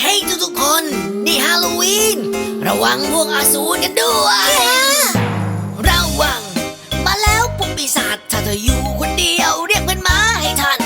เฮ้ยทุกๆคน นี่ฮาโลวีน ระวังพวกอสูรกันด้วย ระวัง มาแล้วพวกปีศาจถ้าเธออยู่คนเดียวเรียกมันมาให้ทัน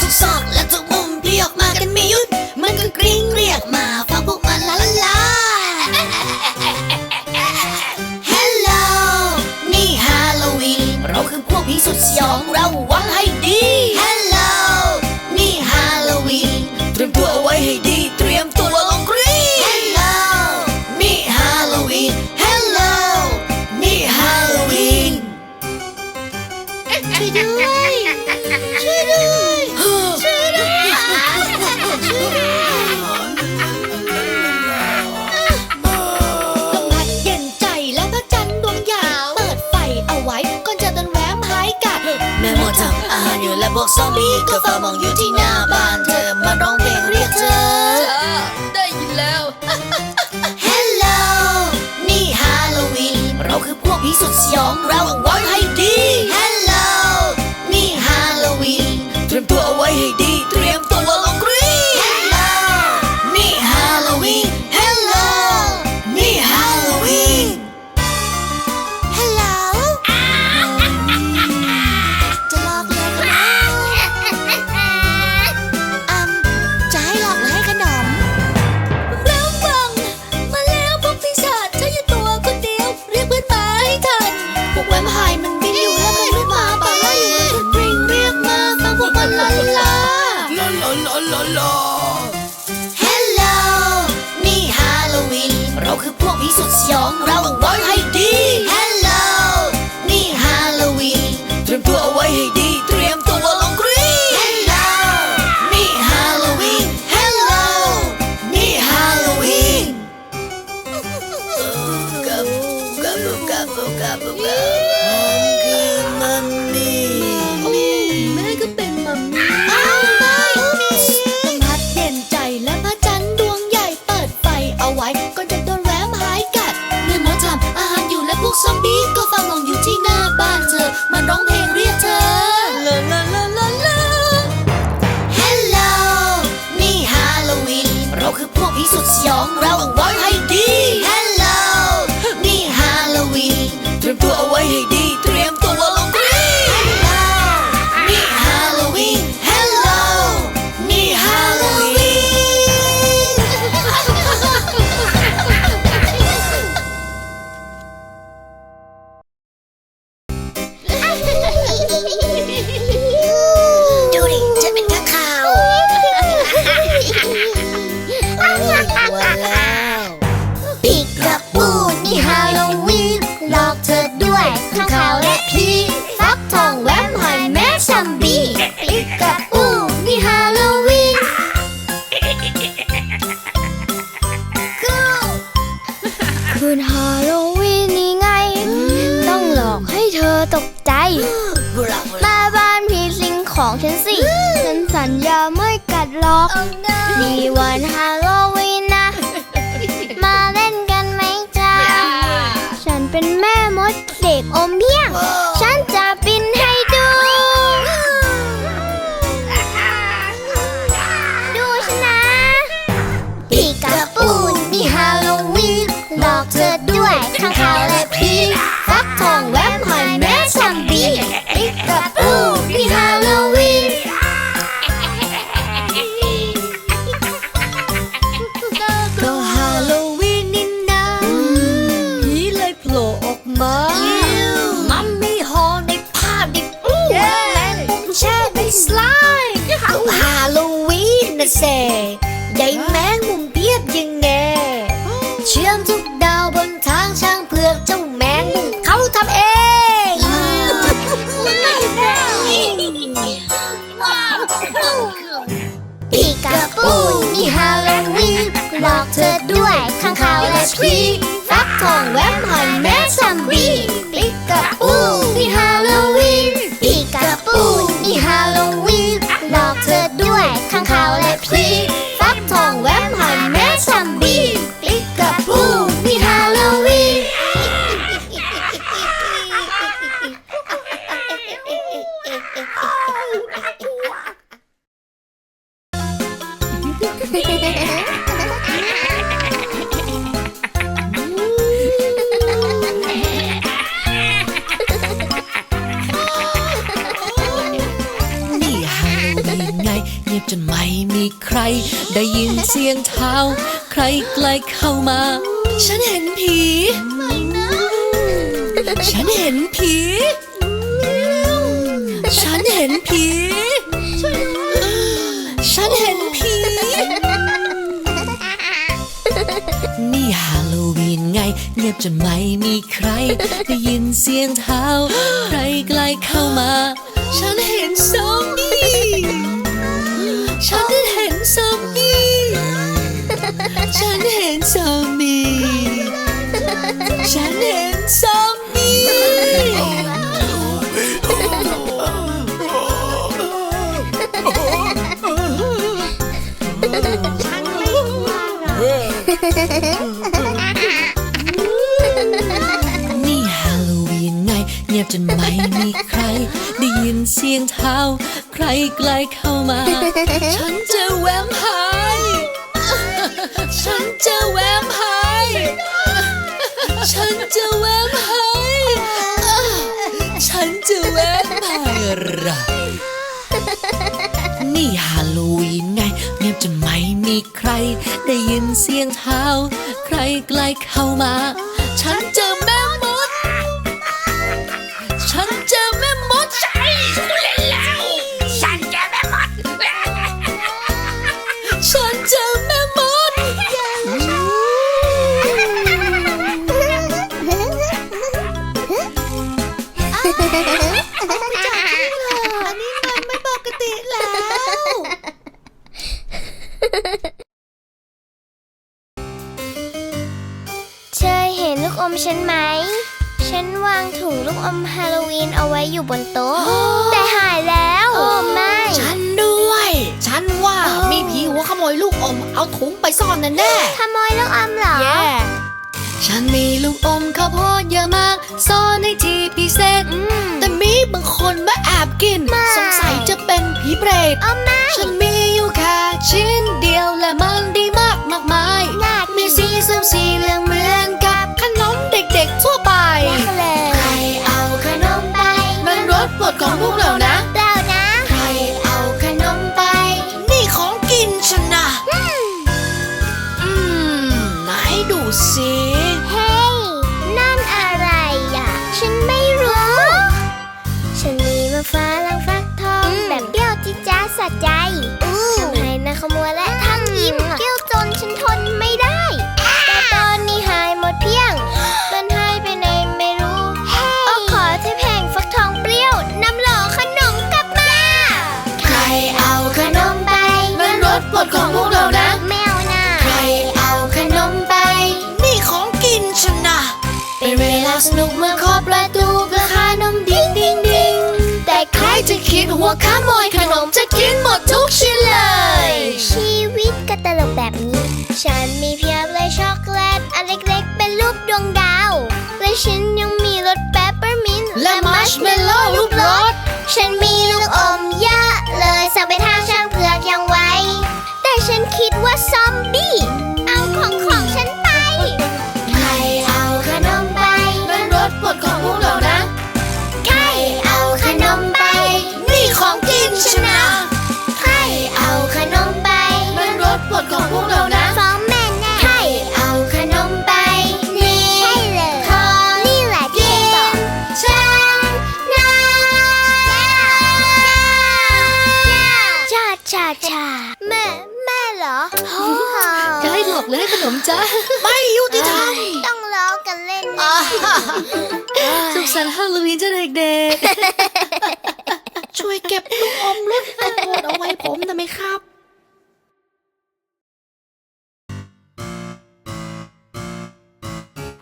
ทุกซอกและทุกมุมพี่ออกมากันไม่หยุด มันก็กริ้งเรียกมาฟังพวกมันละละลา Hello นี่ฮาโลวีน เราคือพวกผีสุดสยองเรา สามีก็เฝ้ามองอยู่ที่หน้าบ้านเธอมาร้องเพลงเรียกเธอ ได้ยินแล้ว Hello นี่ฮาโลวีนเราคือพวกผีสุดสยองเราเอาไว้ให้ดี สุดสยองเราวังให้ดี Hello นี่ฮาโลวีนเตรียมตัวเอาไว้ให้ดี แม่บ้านมีสิ่งของฉันสิฉันสัญญาไม่กัดล็อกมีวันฮาโลวีนนะ มาเล่นกันไหมจ๊าฉันเป็นแม่มดเสกอมเพียง ฉันจะบินให้ดู ดูฉันนะปีกระปูนมีฮาโลวีนหลอกเธอด้วยข้างขาวและพีฟักทองแวมหอยแม่ชัมบี้ college week. ไง เงียบจนไม่มีใคร ได้ยินเสียงเท้า ใครใกล้เข้ามา ฉันเห็นผีฉันเห็นผี ฉันเห็นผี ฉันเห็นผี นี่ฮาโลวีนไง เงียบจนไม่มีใคร ได้ยินเสียงเท้า ใครใกล้เข้ามา ฉันเห็นซอมบี้ ฉันเห็นซอมบี้ ฉันเห็นซอมบี้ ฉันเห็น สียงเท้า ใครใกล้เข้ามา ฉันจอแวมไพร์ฉันจอแวมไพร์ฉันจอแวมไพร์ฉันจอแวมไพร์นี่ฮาโลวีนไงเงียบจนไม่มีใคร ได้ยินเสียงเท้า ใครใกล้เข้ามา ฉันจอแม่ อมฉันไหม ฉันวางถุงลูกอมฮาโลวีนเอาไว้อยู่บนโต๊ะ แต่หายแล้วโอ้ไม่ ฉันด้วย ฉันว่ามีผีหัวขโมยลูกอม เอาถุงไปซ่อนแน่แน่ขโมยลูกอมเหรอ ฉันมีลูกอมข้าวโพดเยอะมาก ซ่อนในที่พิเศษอืมแต่มีบางคนมาแอบกินไม่สงสัยจะเป็นผีเปรตเอาไม่ฉันมีอยู่แค่ชิ้นเดียวและมันดีม สนุกเมื่อเคาะประตูเพื่อขานมดิ้งดิ้งดิ้งแต่ใครจะคิดหัวขโมยขนมจะกินหมดทุกชิ้นเลย ชีวิตก็ตลกแบบนี้ ฉันมีเพียบเลยช็อกโกแลตอันเล็กๆ เป็นรูปดวงดาว และฉันยังมีรสเปปเปอร์มินต์และมัชเมลโล่รูปรสฉันมีลูกอมเยอ จะให้หลอกเลยขนมจ้าไม่ยุติธรรมต้องล้อกันเล่นแน่สุขสันต์ฮาโลวีนจ้าเด็กๆ ช่วยเก็บลูกอมรสโปรดเอาไว้ผมได้ไหมครับ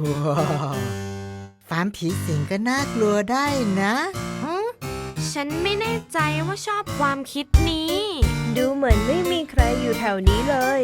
ว้าวฟาร์มผีสิงก็น่ากลัวได้นะหึฉันไม่แน่ใจว่าชอบความคิดนี้ ดูเหมือนไม่มีใครอยู่แถวนี้เลย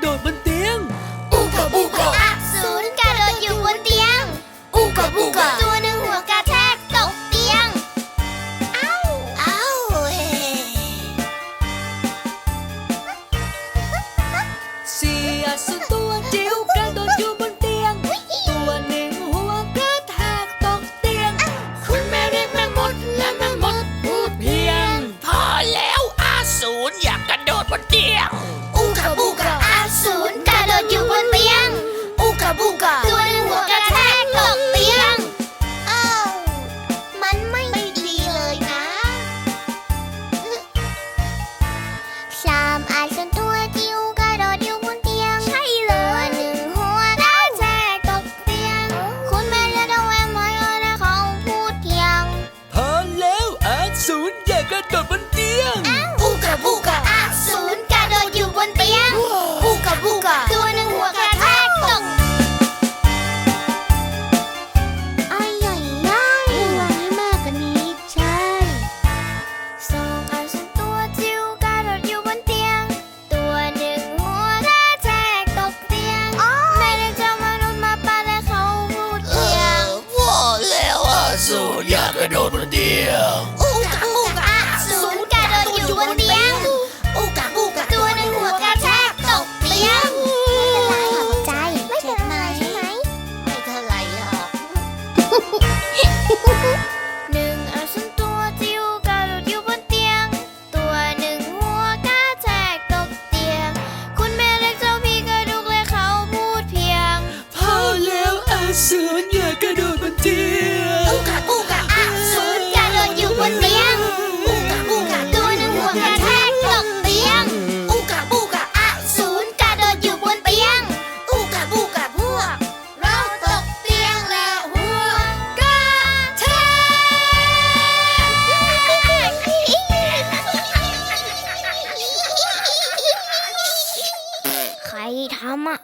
โดดบนเตียง อุกะอุกะอักศูนย์กระโดดอยู่บนเตียง อุกะอุกะตัวหนึ่งหัวกระแทกตกเตียง เอ้า เอ้าเฮ้สียสุดตัวจิ๋วกระโดดอยู่บนเตียง ตัวหนึ่งหัวกระแทกตกเตียง คุณแม่เรียกแมงมดและแมงมดพูดเพียง พอแล้วอาสูรอยากกระโดดบนเตียง อุกะอุกะ ทำอ่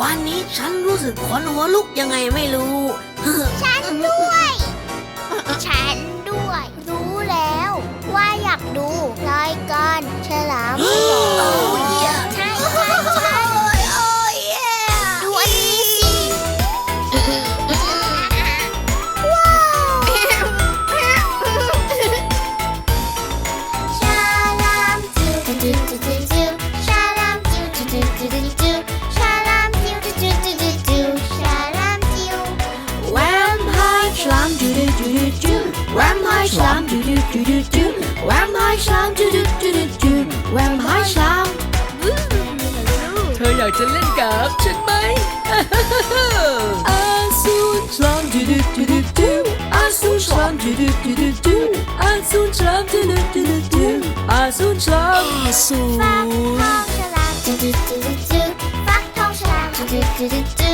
วันนี้ฉันรู้สึกขนหัวลุกยังไงไม่รู้ ฉันด้วย ฉันด้วย รู้แล้ว ว่าอยากดูรายการฉลาม Vampire Slam do do do do do Vampire Slam เธออยากจะเล่นกับฉันไหมอาสูรสลามดูดูดูดูดูอาสูรสลามดูดูดูดูดูอาสูรสลามดูดูดูดูดูอาสูรสลามอาสูฟักทองฉลามจุดจุดจุดจุดฟักทองฉลามจุดจุดจุดจุด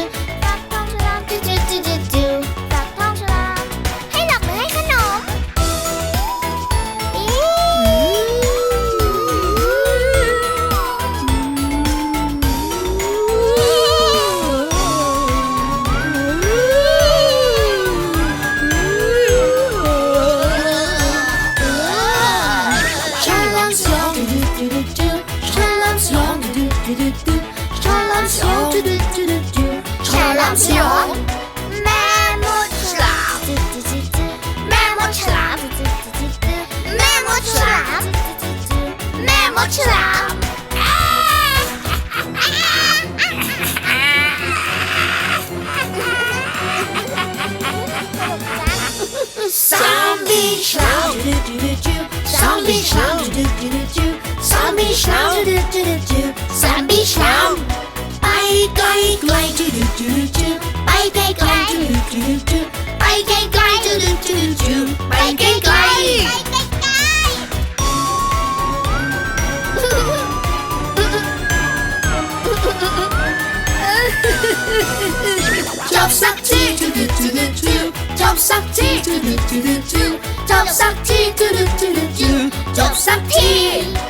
Shroud Zombie Shroud ไปไกลไกลจุดจุดจุดไปไกลไกลจุดจุดจุดไปไกลไกลจุดจุดจุดไปไกลไกลจบสักทีจุดจุดจุดจบสักทีจุดจุดจุดจบสักทีจุดจุดจุดจบสักที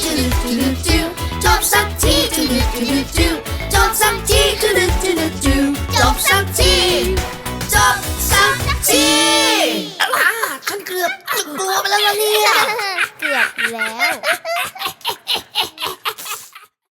กทีจุดจุดจุดจบสักทีจุดจุดจุดจบสักทีจุดจุดจุดจบสักทีจบสักทีอ่าฉันเกือบจะกลัวไปแล้วนะเนี่ย เกือบแล้ว